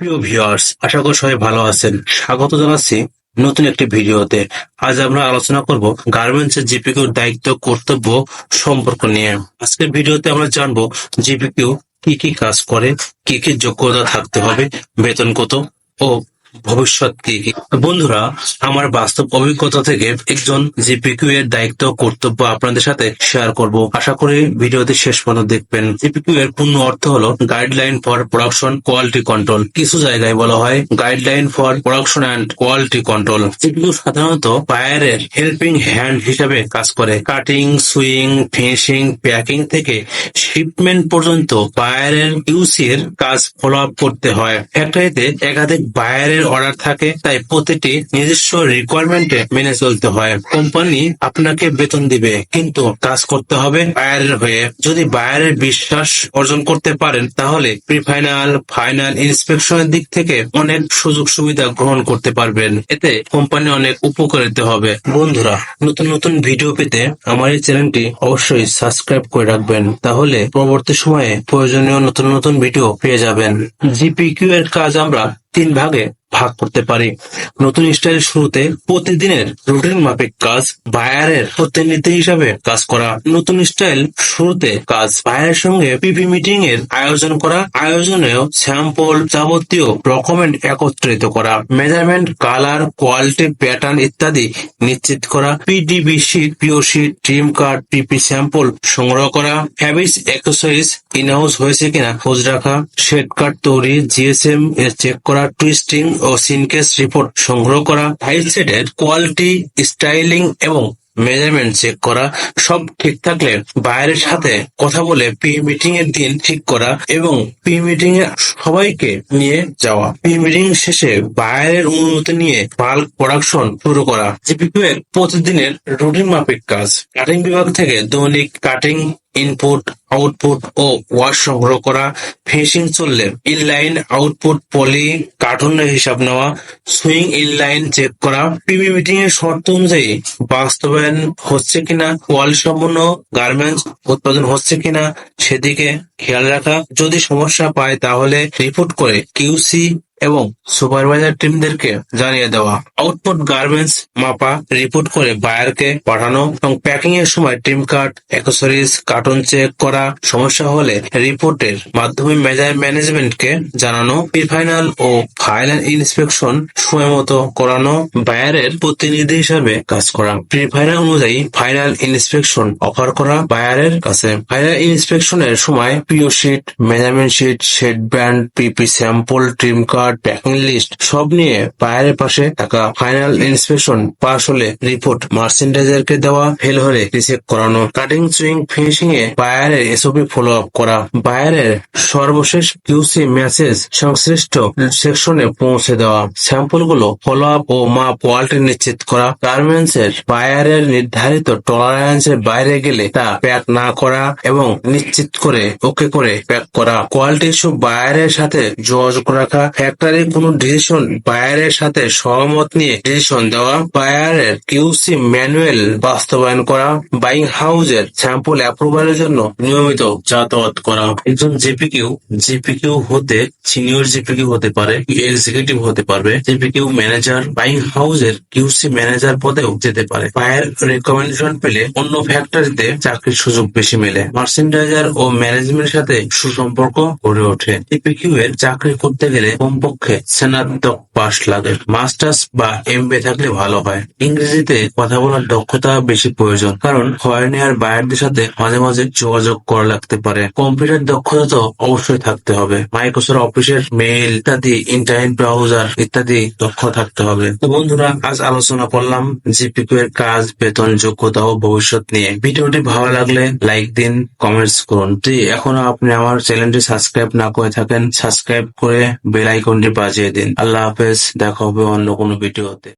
প্রিয় ভিউয়ার্স আশা করি সবাই ভালো আছেন। স্বাগত জানাচ্ছি নতুন একটি ভিডিওতে। আজ আমরা আলোচনা করব গার্মেন্টস এর জিপিকিউর দায়িত্ব, কর্তব্য সম্পর্ক নিয়ে। আজকের ভিডিওতে আমরা জানব জিপিকিউ কি কি কাজ করে, কি কি যোগ্যতা থাকতে হবে, বেতন কত ও ভবিষ্যৎ কি? বন্ধুরা, আমার বাস্তব অভিজ্ঞতা থেকে একজন জিপিকিউ এর দায়িত্ব, কর্তব্য আপনাদের সাথে শেয়ার করব। আশা করি ভিডিওটি শেষ পর্যন্ত দেখবেন। জিপিকিউ এর পূর্ণ অর্থ হলো guideline for production quality control কিছু জায়গায় বলা হয় guideline for production and quality control GPQ সাধারণত বায়ারের হেল্পিং হ্যান্ড হিসাবে কাজ করে। কাটিং সুইং ফিনিশিং প্যাকিং থেকে শিপমেন্ট পর্যন্ত বায়ারের ইউসি এর কাজ ফলো আপ করতে হয়। ফ্যাক্টরিতে একাধিক বায়ারের অর্ডার থাকে, তাই প্রতিটি নিজস্ব রিকোয়ারমেন্টে মেনে চলতে হয়। কোম্পানি আপনাকে বেতন দিবে, কিন্তু কাজ করতে হবে বায়ারের হয়ে। যদি বায়ারের বিশ্বাস অর্জন করতে পারেন, তাহলে প্রি ফাইনাল ফাইনাল ইন্সপেকশনের দিক থেকে অনেক সুযোগ সুবিধা গ্রহণ করতে পারবেন। এতে কোম্পানি অনেক উপকারিত হবে। বন্ধুরা, নতুন নতুন ভিডিও পেতে আমার এই চ্যানেলটি অবশ্যই সাবস্ক্রাইব করে রাখবেন। তাহলে পরবর্তী সময়ে প্রয়োজনীয় নতুন নতুন ভিডিও পেয়ে যাবেন। জিপিকিউ এর কাজ আমরা তিন ভাগে ভাগ করতে পারি। নতুন স্টাইল শুরুতে প্রতিদিনের রুটিন মাফিক কাজ বায়ারের প্রতিনিধি হিসাবে কাজ করা। নতুন স্টাইল শুরুতে কাজ বায়ারের সঙ্গে পিপি মিটিং এর আয়োজন করা। আয়োজনেও স্যাম্পল যাবতীয় ডকুমেন্ট একত্রিত করা। মেজারমেন্ট, কালার, কোয়ালিটি, প্যাটার্ন ইত্যাদি নিশ্চিত করা। PDB sheet PO sheet trim card, PP sample সংগ্রহ করা। হ্যাবিস অ্যাক্সেসরিজ, ইনহাউস হয়েছে কিনা খোঁজ রাখা। শেড কার্ড তৈরি, জিএসএম এর চেক করা। টুইস্টিং ও সিনকেস রিপোর্ট সংগ্রহ করা হাইট সেটের কোয়ালিটি স্টাইলিং এবং মেজারমেন্ট চেক করা, সব ঠিক থাকলে বাইরের সাথে কথা বলে পি মিটিং এর দিন ঠিক করা এবং পি মিটিং এ সবাইকে নিয়ে যাওয়া। পি মিটিং শেষে বাইরের অনুমতি নিয়ে বাল্ক প্রোডাকশন শুরু করা। জিপিকিউ এর প্রতিদিনের রুটিন মাফিক কাজ। কাটিং বিভাগ থেকে দৈনিক কাটিং ইনপুট আউটপুট ও ওয়াশ সংগ্রহ করা ফিনিশিং চললে ইনলাইন আউটপুট পলি কার্টুনের হিসাব নেওয়া সুইং ইনলাইন চেক করা পিবি মিটিং এর শর্ত অনুযায়ী বাস্তবায়ন হচ্ছে কিনা কোয়ালিটি সম্পন্ন গার্মেন্টস উৎপাদন হচ্ছে কিনা, সেদিকে খেয়াল রাখা। যদি সমস্যা পায় তাহলে রিপোর্ট করে কিউসি এবং সুপারভাইজার টিমদেরকে জানিয়ে দেওয়া। আউটপুট গার্মেন্টস মাপা রিপোর্ট করে বায়ারকে পাঠানো এবং প্যাকিং এর সময় trim card accessories carton check করা। সমস্যা হলে রিপোর্টের মাধ্যমে মেজার ম্যানেজমেন্টকে জানানো প্রি ফাইনাল ও ফাইনাল ইন্সপেকশন সময় মতো করানো বায়ারের প্রতিনিধি হিসাবে কাজ করা। প্রি ফাইনাল অনুযায়ী ফাইনাল ইন্সপেকশন অফার করা বায়ারের কাছে। ফাইনাল ইন্সপেকশনের সময় PO sheet measurement sheet shade band PP sample trim card packing list সব নিয়ে বায়ারের পাশে থাকা ফাইনাল ইন্সপেকশন পাশ হলে রিপোর্ট মার্চেন্ডাইজারকে দেওয়া ফেল হলে রিচেক করানো। কাটিং, সুইং, ফিনিশিং এ বায়ারের এসওপি ফলো আপ করা। বায়ারের সর্বশেষ কিউসি মেসেজ সংশ্লিষ্ট সেকশনে পৌঁছে দেওয়া। স্যাম্পলগুলো ফলো আপ ও মাপ কোয়ালিটি নিশ্চিত করা। গার্মেন্টস এর বায়ারের নির্ধারিত টলারেন্স এর বাইরে গেলে তা প্যাক না করা এবং নিশ্চিত করে ওকে করে প্যাক করা। কোয়ালিটি ইস্যু বায়ারের সাথে যোগাযোগ রাখা ফ্যাক্টরি কোনো ডিসিশন বায়ারের সাথে সহমত নিয়ে ডিসিশন দেওয়া বায়ারের কিউসি ম্যানুয়াল বাস্তবায়ন করা বাইং হাউসের স্যাম্পল অ্যাপ্রুভালের জন্য নিয়মিত যাতায়াত করা। একজন জিপিকিউ জিপিকিউ হতে সিনিয়র জিপিকিউ হতে পারে এক্সিকিউটিভ হতে পারবে। জিপিকিউ ম্যানেজার বাইং হাউসের কিউসি ম্যানেজার পদেও যেতে পারে। বায়ার রেকমেন্ডেশন পেলে অন্য ফ্যাক্টরিতে চাকরির সুযোগ বেশি মেলে। মার্চেন্ডাইজার ও ম্যানেজমেন্টের সাথে সুসম্পর্ক গড়ে ওঠে। জিপিকিউ এর চাকরি করতে গেলে কমপক্ষে স্নাতক পাস লাগে মাস্টার্স বা এমবে থাকলে ভালো হয়। ইংরেজিতে কথা বলার দক্ষতা বেশি প্রয়োজন, কারণ আর বায়ারদের সাথে মাঝে মাঝে যোগাযোগ করা লাগতে পারে। কম্পিউটার দক্ষতা তো অবশ্যই থাকতে হবে। মাইক্রোসফট অফিসের মেইল ইত্যাদি ইন্টারনেট ব্রাউজার ইত্যাদি দক্ষ থাকতে হবে। তো বন্ধুরা, আজ আলোচনা করলাম জিপিকিউ এর কাজ, বেতন, যোগ্যতা ও ভবিষ্যৎ নিয়ে। ভিডিওটি ভালো লাগলে লাইক দিন কমেন্টস করুন। এখনও আপনি আমার চ্যানেলটি সাবস্ক্রাইব না করে থাকেন সাবস্ক্রাইব করে বেল আইকনটি বাজিয়ে দিন। আল্লাহ হাফেজ দেখা হবে অন্য কোনো ভিডিওতে।